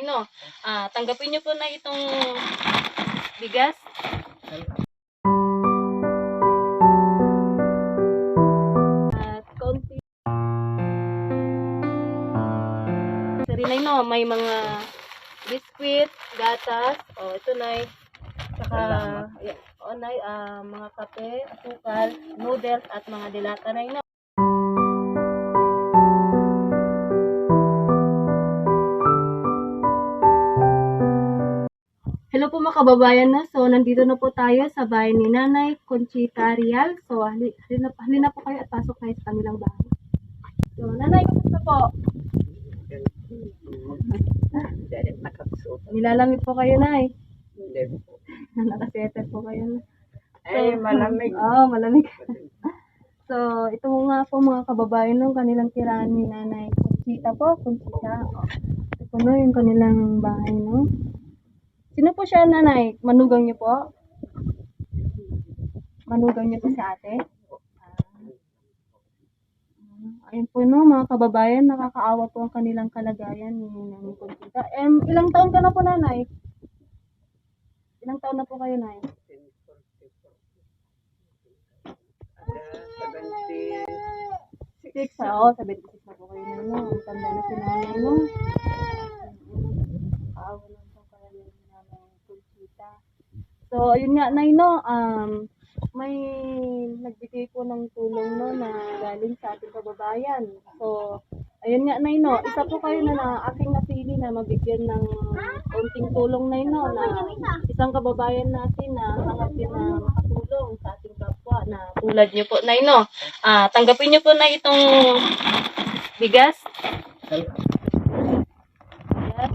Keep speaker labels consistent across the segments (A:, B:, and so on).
A: No? Ah, tanggapin niyo po na itong bigas. At konti. Sari Nay, no? May mga biskwit, gatas. O, ito, Nay. Saka, ayan, o, Nay, ah, mga kape, asukal, noodles, at mga dilata, Nay, no? Hello po mga kababayan na. So, nandito na po tayo sa bahay ni Nanay Conchita Rial. So, hali, halina, halina po kayo at pasok kayo sa kanilang bahay. So, Nanay, kamusta po? Nilalamig po kayo, Nay.
B: Hindi po.
A: Nakasweater po kayo. na.
B: Eh, malamig.
A: Oo, malamig. so, ito nga po mga kababayan ng kanilang tirahan ni Nanay Conchita po. Conchita. Oh. Ito po no, yung kanilang bahay, no? Sino po siya, Nanay? Manugang niyo po? Manugang niyo po si ate? Ah. Ayun po no, mga kababayan, nakakaawa po ang kanilang kalagayan ni Nanay Conchita. Em, ilang taon ka na po, Nanay? Ilang taon na po kayo, Nay? Six, ah, oo, 76 na po kayo na, no? Ang tanda na si nanay, no? Kaawa lang po pala ni nanay Conchita. Ayun nga, Nay, no? Um, may nagbigay po ng tulong, no, na galing sa ating kababayan. So, ayun nga, Nay, no? Isa po kayo na, na aking napili na mabigyan ng konting tulong, Nay, no? Na isang kababayan natin na hangat din na makatulong sa ating kapwa na tulad niyo po, Nay, no? Ah, tanggapin niyo po na itong bigas. Bigas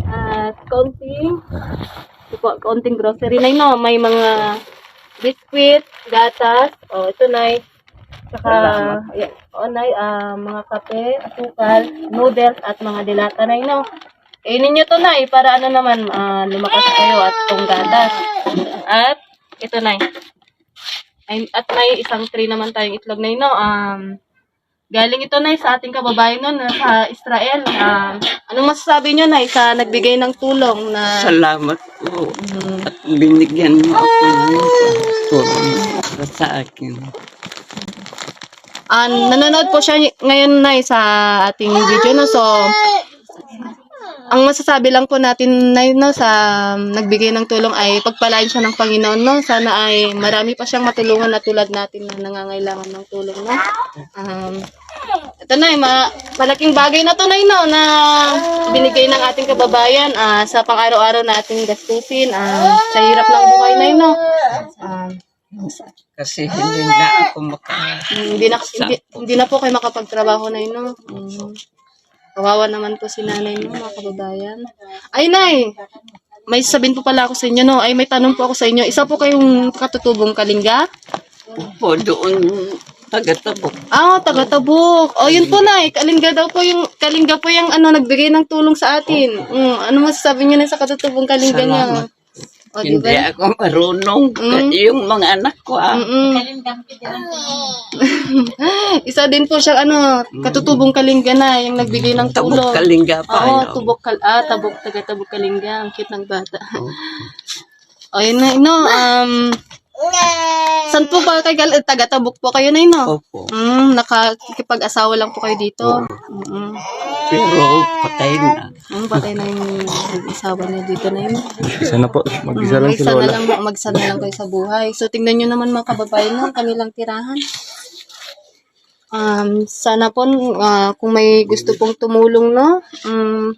A: at konting po, konting grocery na no. May mga biskwit, gatas, o ito na Saka, ayan, o nay, ah, mga kape, asukal, noodles, at mga dilata na no. Eh, ninyo to na para ano naman, ah, lumakas kayo at itong gatas. At, ito na ay, at may isang tray naman tayong itlog na no. Um, galing ito na sa ating kababayan no, na sa Israel. Um, anong masasabi nyo na sa nagbigay ng tulong na
B: Salamat po.
A: Mm,
B: At binigyan mo ako ng tulong para sa akin.
A: Ah, nanonood po siya ngayon na sa ating video no. So ang masasabi lang po natin na no, sa nagbigay ng tulong ay pagpalain siya ng Panginoon no. Sana ay marami pa siyang matulungan na tulad natin na nangangailangan ng tulong no. Um, ito na, ma malaking bagay na to na no, na binigay ng ating kababayan ah, sa pang-araw-araw na ating gastusin ah, sa hirap ng buhay na no. Um,
B: Kasi hindi na ako maka...
A: hindi na hindi, hindi na po kayo makapagtrabaho na no. Mm. Kawawa naman po si nanay no, mga kababayan. Ay, nay! May sabihin po pala ako sa inyo, no? Ay, may tanong po ako sa inyo. Isa po kayong katutubong kalingga?
B: Po doon taga-tabok.
A: Ah, taga-tabuk. O, yun po, nay. Kalingga daw po yung, kalingga po yung, ano, nagbigay ng tulong sa atin. Mm, ano masasabi niyo na sa katutubong kalingga niya?
B: Salamat.
A: O, di
B: Hindi
A: ba?
B: ako marunong. Yung mga anak ko ah.
A: Mm-mm. Isa din po siya, ano, katutubong kalingga na, yung nagbigay ng tulong.
B: Tabok kalingga pa.
A: Oo,
B: ano.
A: tubok kal ah, tabok taga tabok kalingga, ang cute ng bata. o yun na, no, um, saan po ba kayo, gal- taga tabok po kayo na, no?
B: Opo.
A: Mm, nakakipag-asawa lang po kayo dito. Mm,
B: Pero patay na.
A: mm, patay na yung asawa niya dito na yun.
C: Sana po, mag-isa lang si
A: Mag-isa na
C: Lola.
A: lang, mag-isa na lang kayo sa buhay. So, tingnan nyo naman mga kababayan ang kanilang tirahan. Um, sana po, ah, kung may gusto pong tumulong, no, um,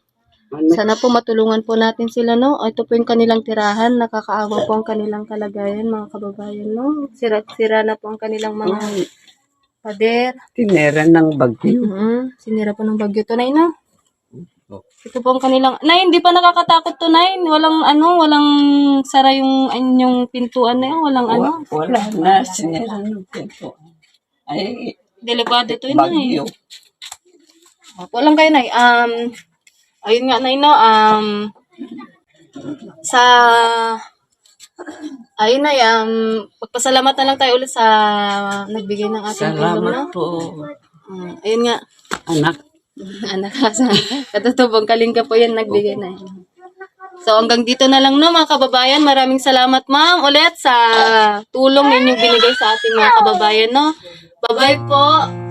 A: sana po matulungan po natin sila, no. Ito po yung kanilang tirahan, nakakaawa po ang kanilang kalagayan, mga kababayan, no. Sira-sira na po ang kanilang mga pader.
B: Tinera ng bagyo.
A: Mm, sinira po ng bagyo to, Nay, no? Ito po ang kanilang... Nay, hindi pa nakakatakot to, Nay. Walang, ano, walang sara yung anyong pintuan na yun. Walang, ano.
B: Wa- Wala na. Sinera ng pinto. Ay,
A: Delikado to, yun, Nay.
B: bagyo.
A: Opo lang kayo, Nay. Um, ayun nga, Nay, no. Um, sa... Ayun, Nay. Um, pagpasalamat na lang tayo ulit sa nagbigay ng ating tulong, no?
B: Salamat po.
A: Um, ayun nga.
B: Anak.
A: Anak ka sa katutubong kalingga po yan nagbigay na. So hanggang dito na lang no mga kababayan. Maraming salamat ma'am ulit sa tulong ninyong binigay sa ating mga kababayan no. Bye-bye po.